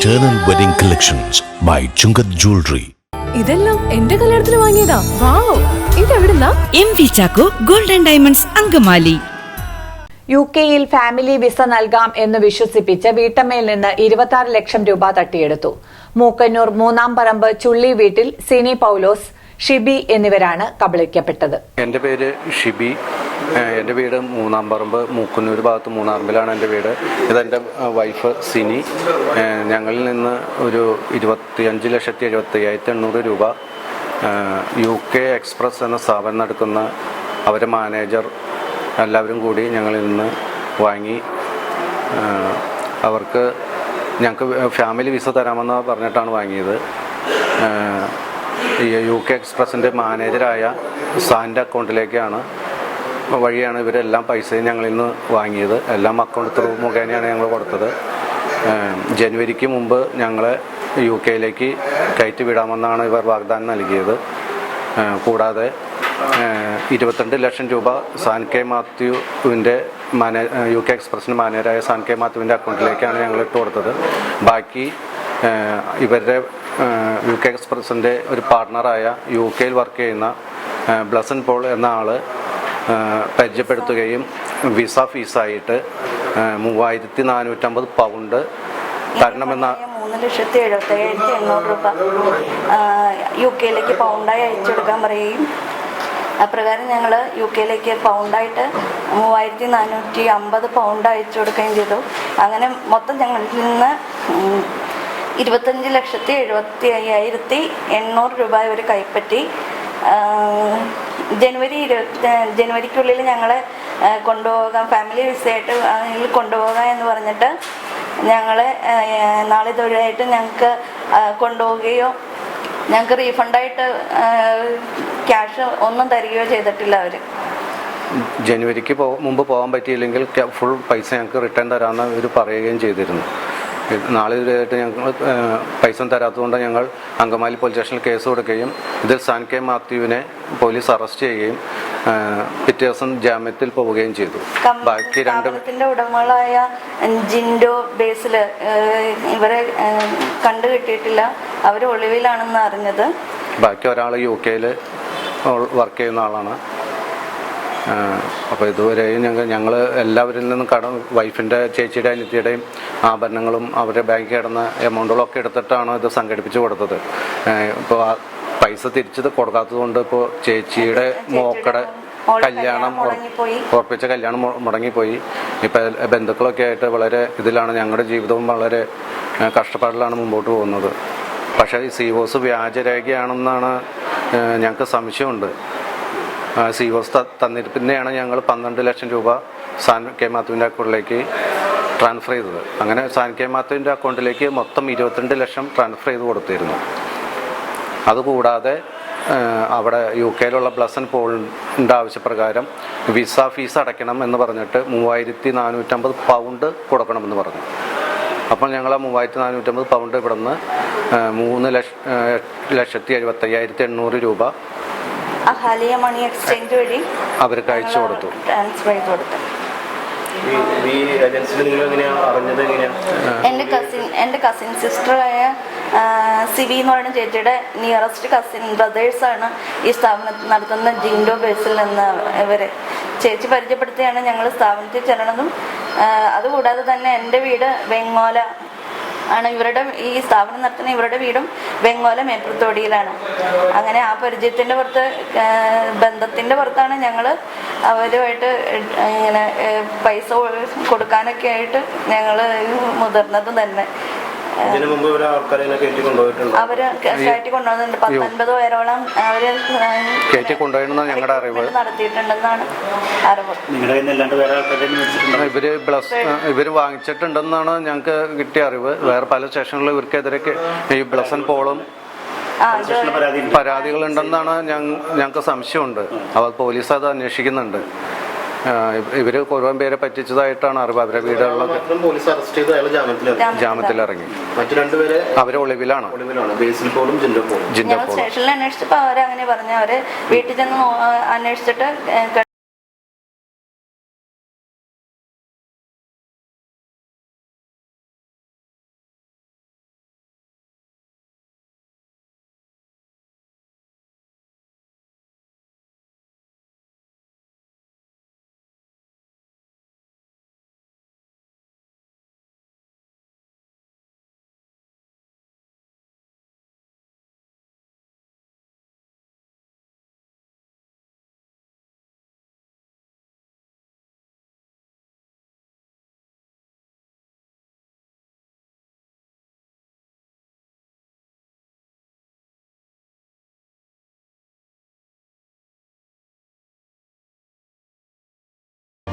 Eternal Wedding Collections by Chungath Jewelry. ഇതെല്ലാം എന്റെ കല്യാണത്തിന് വാങ്ങിയതാ. Wow ഇതെവിടുന്നാ? M V Chacko golden diamonds Angamaly. U കെയിൽ ഫാമിലി വിസ നൽകാം എന്ന് വിശ്വസിപ്പിച്ച് വീട്ടമ്മയിൽ നിന്ന് ഇരുപത്തി ലക്ഷം രൂപ തട്ടിയെടുത്തു. മൂക്കന്നൂർ മൂന്നാം പറമ്പ് ചുള്ളി വീട്ടിൽ സിനി പൗലോസ് ഷിബി എന്നിവരാണ് കബളിക്കപ്പെട്ടത്. എന്റെ പേര് ഷിബി. എന്റെ വീട് മൂന്നാം പറമ്പ് മൂക്കുന്നൂർ ഭാഗത്ത് മൂന്നാറമ്പിലാണ് എന്റെ വീട്. ഇതെന്റെ വൈഫ് സിനി. ഞങ്ങളിൽ നിന്ന് ഒരു ഇരുപത്തിയഞ്ച് ലക്ഷത്തി എഴുപത്തി അയ്യായിരത്തി എണ്ണൂറ് രൂപ യു കെ എക്സ്പ്രസ് എന്ന സ്ഥാപനം നടക്കുന്ന അവരെ മാനേജർ എല്ലാവരും കൂടി ഞങ്ങളിൽ നിന്ന് വാങ്ങി. അവർക്ക് ഞങ്ങൾക്ക് ഫാമിലി വിസ തരാമെന്ന് പറഞ്ഞിട്ടാണ് വാങ്ങിയത്. ഈ യു കെ എക്സ്പ്രസിന്റെ മാനേജരായ സാന്റെ അക്കൗണ്ടിലേക്കാണ് വഴിയാണ് ഇവരെല്ലാം പൈസയും ഞങ്ങളിൽ നിന്ന് വാങ്ങിയത്. എല്ലാം അക്കൗണ്ട് ത്രൂ മുഖേനയാണ് ഞങ്ങൾ കൊടുത്തത്. ജനുവരിക്ക് മുമ്പ് ഞങ്ങളെ യു കെയിലേക്ക് കയറ്റി വിടാമെന്നാണ് ഇവർ വാഗ്ദാനം നൽകിയത്. കൂടാതെ ഇരുപത്തിരണ്ട് ലക്ഷം രൂപ സാൻ കെ മാത്യുവിന്റെ മാനേ യു കെ എക്സ്പ്രസിന്റെ മാനേജരായ സാൻ കെ മാത്യുവിന്റെ അക്കൗണ്ടിലേക്കാണ് ഞങ്ങൾ ഇട്ട് കൊടുത്തത്. ബാക്കി ഇവരുടെ യു കെ എക്സ്പ്രസിന്റെ ഒരു പാർട്ണറായ യു കെയിൽ വർക്ക് ചെയ്യുന്ന ബ്ലസൻ പോൾ എന്ന ആൾ പരിചയപ്പെടുത്തുകയും വിസ ഫീസായിട്ട് മൂവായിരത്തി നാനൂറ്റമ്പത് പൗണ്ട് തരണമെന്ന മൂന്ന് ലക്ഷത്തി എഴുപത്തി ഏഴായിരത്തി എണ്ണൂറ് രൂപ യു കെയിലേക്ക് പൗണ്ടായി അയച്ചു കൊടുക്കാൻ പറയുകയും അപ്രകാരം ഞങ്ങൾ യു കെയിലേക്ക് പൗണ്ടായിട്ട് മൂവായിരത്തി നാനൂറ്റി അമ്പത് പൗണ്ട് അയച്ചു കൊടുക്കുകയും ചെയ്തു. അങ്ങനെ മൊത്തം ഞങ്ങളിൽ നിന്ന് ഇരുപത്തഞ്ച് ലക്ഷത്തി എഴുപത്തി അയ്യായിരത്തി എണ്ണൂറ് രൂപ ഇവർ കൈപ്പറ്റി ജനുവരി ഇരുപത്തി ജനുവരിക്കുള്ളിൽ ഞങ്ങൾ കൊണ്ടുപോകാം. ഫാമിലി വിസയായിട്ട് കൊണ്ടുപോകാം എന്ന് പറഞ്ഞിട്ട് ഞങ്ങൾ നാളെ തൊഴിലായിട്ട് ഞങ്ങൾക്ക് കൊണ്ടുപോവുകയോ ഞങ്ങൾക്ക് റീഫണ്ടായിട്ട് ക്യാഷ് ഒന്നും തരികയോ ചെയ്തിട്ടില്ല അവർ ജനുവരിക്ക് മുമ്പ് പോകാൻ പറ്റിയില്ലെങ്കിൽ ഫുൾ പൈസ ഞങ്ങൾക്ക് റിട്ടേൺ തരാമെന്ന് ഇവർ പറയുകയും ചെയ്തിരുന്നു. നാളെ ഇതുവരെയായിട്ട് ഞങ്ങൾ പൈസ തരാത്തതുകൊണ്ട് ഞങ്ങൾ അങ്കമാലി പോലീസ് സ്റ്റേഷനിൽ കേസ് കൊടുക്കുകയും ഇതിൽ സാൻ കെ മാത്യുവിനെ പോലീസ് അറസ്റ്റ് ചെയ്യുകയും പിറ്റേ ദിവസം ജാമ്യത്തിൽ പോവുകയും ചെയ്തു. ബാക്കി രണ്ട് ഉടമകളായ ജിൻഡോ ബേസിൽ ഇവരെ കണ്ടുകിട്ടിയിട്ടില്ല കണ്ടു കിട്ടിയിട്ടില്ല. അവർ ഒളിവിലാണെന്ന് അറിഞ്ഞത്. ബാക്കി ഒരാൾ യു കെയിൽ വർക്ക് ചെയ്യുന്ന ആളാണ്. അപ്പോൾ ഇതുവരെയും ഞങ്ങൾ ഞങ്ങൾ എല്ലാവരിൽ നിന്നും കടം വൈഫിന്റെ ചേച്ചിയുടെ അനിത്യയുടെയും ആഭരണങ്ങളും അവരുടെ ബാങ്കിൽ കിടന്ന എമൗണ്ടുകളും ഒക്കെ എടുത്തിട്ടാണ് ഇത് സംഘടിപ്പിച്ച് കൊടുത്തത്. ഇപ്പോൾ പൈസ തിരിച്ചത് കൊടുക്കാത്തതുകൊണ്ട് ഇപ്പോൾ ചേച്ചിയുടെ മോക്കടെ കല്യാണം. ഉറപ്പിച്ച കല്യാണം മുടങ്ങിപ്പോയി. ഇപ്പം ബന്ധുക്കളൊക്കെ ആയിട്ട് വളരെ ഇതിലാണ് ഞങ്ങളുടെ ജീവിതവും വളരെ കഷ്ടപ്പാടിലാണ് മുമ്പോട്ട് പോകുന്നത്. പക്ഷേ ഈ സിവോസ് വ്യാജരേഖയാണെന്നാണ് ഞങ്ങൾക്ക് സംശയമുണ്ട്. സിവോസ് തന്നിട്ട് പിന്നെയാണ് ഞങ്ങൾ പന്ത്രണ്ട് ലക്ഷം രൂപ സാൻ കെ മാത്തുവിന്റെ അക്കൗണ്ടിലേക്ക് ട്രാൻസ്ഫർ ചെയ്തത്. അങ്ങനെ സാൻ കെ മാത്തുവിന്റെ അക്കൗണ്ടിലേക്ക് മൊത്തം ഇരുപത്തിരണ്ട് ലക്ഷം ട്രാൻസ്ഫർ ചെയ്ത് കൊടുത്തിരുന്നു. അതുകൂടാതെ അവിടെ യു കെയിലുള്ള ബ്ലസൻ പോളിന്റെ ആവശ്യപ്രകാരം വിസ ഫീസ് അടയ്ക്കണം എന്ന് പറഞ്ഞിട്ട് മൂവായിരത്തി നാനൂറ്റമ്പത് പൗണ്ട് കൊടുക്കണമെന്ന് പറഞ്ഞു. അപ്പോൾ ഞങ്ങൾ ആ മൂവായിരത്തി നാനൂറ്റമ്പത് പൗണ്ട് ഇവിടെ നിന്ന് മൂന്ന് ലക്ഷ ലക്ഷത്തി എഴുപത്തയ്യായിരത്തി എണ്ണൂറ് രൂപ അഹാലിയ മണി എക്സ്ചേഞ്ച് വഴി അവർ കഴിച്ചു കൊടുത്തു. ട്രാൻസ്ഫർ ചെയ്ത് കൊടുത്തു. എന്റെ കസിൻ എന്റെ കസിൻ സിസ്റ്ററായ സിവി എന്ന് പറയുന്ന ചേച്ചിയുടെ നിയറസ്റ്റ് കസിൻ ബ്രദേഴ്സ് ആണ് ഈ സ്ഥാപനത്തിൽ നടത്തുന്ന ജിൻഡോ ബേസിൽ നിന്ന് ഇവർ ചേച്ചി പരിചയപ്പെടുത്തിയാണ് ഞങ്ങൾ സ്ഥാപനത്തിൽ ചെല്ലണതും അതുകൂടാതെ തന്നെ എന്റെ വീട് വെങ്ങോല ആണ്. ഇവരുടെ ഈ സ്ഥാപനം നടത്തുന്ന ഇവരുടെ വീടും വെങ്ങോല മേപ്പുറത്തോടിയിലാണ് അങ്ങനെ ആ പരിചയത്തിന്റെ പുറത്ത് ബന്ധത്തിന്റെ പുറത്താണ് ഞങ്ങൾ അവരുമായിട്ട് ഇങ്ങനെ പൈസ കൊടുക്കാനൊക്കെ ആയിട്ട് ഞങ്ങൾ മുതിർന്നത് തന്നെ. ഇതിനു മുമ്പ് ഇവിടെ ആൾക്കാരെ ഇങ്ങനെ കയറ്റി കൊണ്ടുപോയിട്ടുണ്ടോ. അവർ കയറ്റി കൊണ്ടുവന്നിട്ടുണ്ട്. പത്തൊൻപത് പേരോളം അവർ കയറ്റി ഞങ്ങളുടെ അറിവ്. നടത്തിയിട്ടുണ്ടെന്നാണ് അറിവ്. നിങ്ങളുടെ കയ്യിൽ അല്ലാണ്ട് വേറെ ആൾക്കാരെ ഇവർ ബ്ലസ് ഇവർ വാങ്ങിച്ചിട്ടുണ്ടെന്നാണ് ഞങ്ങൾക്ക് കിട്ടിയ അറിവ്. വേറെ പല സ്റ്റേഷനുകളിൽ ഇവർക്കെതിരെ ഈ ബ്ലസൻ പോളും പരാതികളുണ്ടെന്നാണ് ഞങ്ങൾക്ക് സംശയമുണ്ട്. അവർ പോലീസ് അത് അന്വേഷിക്കുന്നുണ്ട്. ഇവർ കുറേ പേരെ പറ്റിച്ചതായിട്ടാണ് അറിവ്. അവരെ വീടുകളിലൊക്കെ മാത്രം പോലീസ് അറസ്റ്റ് ചെയ്ത് അയാൾ ജാമ്യത്തിലിറങ്ങി. മറ്റു രണ്ടുപേരെ അവർ ഒളിവിലാണ്. ജിൻഡോ സ്റ്റേഷനിൽ അന്വേഷിച്ചപ്പോ അവരങ്ങനെ പറഞ്ഞു അവർ വീട്ടിൽ ചെന്ന് അന്വേഷിച്ചിട്ട്